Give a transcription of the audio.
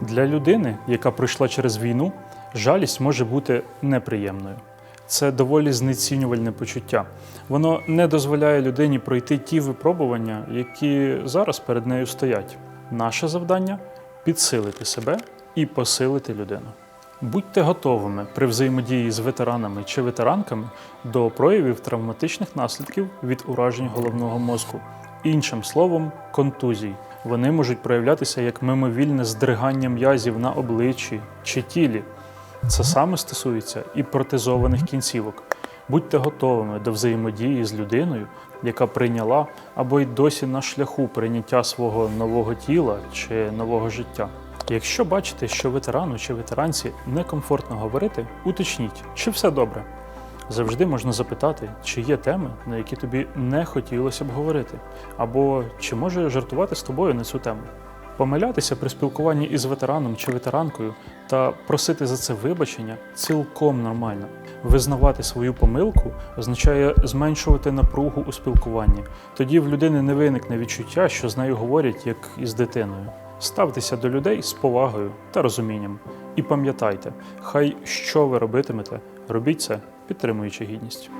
Для людини, яка пройшла через війну, жалість може бути неприємною. Це доволі знецінювальне почуття. Воно не дозволяє людині пройти ті випробування, які зараз перед нею стоять. Наше завдання підсилити себе і посилити людину. Будьте готовими при взаємодії з ветеранами чи ветеранками до проявів травматичних наслідків від уражень головного мозку. Іншим словом, контузій. Вони можуть проявлятися як мимовільне здригання м'язів на обличчі чи тілі. Це саме стосується і протезованих кінцівок. Будьте готовими до взаємодії з людиною, яка прийняла або й досі на шляху прийняття свого нового тіла чи нового життя. Якщо бачите, що ветерану чи ветеранці некомфортно говорити, уточніть, чи все добре. Завжди можна запитати, чи є теми, на які тобі не хотілося б говорити, або чи може жартувати з тобою на цю тему. Помилятися при спілкуванні із ветераном чи ветеранкою та просити за це вибачення цілком нормально. Визнавати свою помилку означає зменшувати напругу у спілкуванні. Тоді в людини не виникне відчуття, що з нею говорять як із дитиною. Ставтеся до людей з повагою та розумінням. І пам'ятайте, хай що ви робитимете, робіть це, підтримуючи гідність.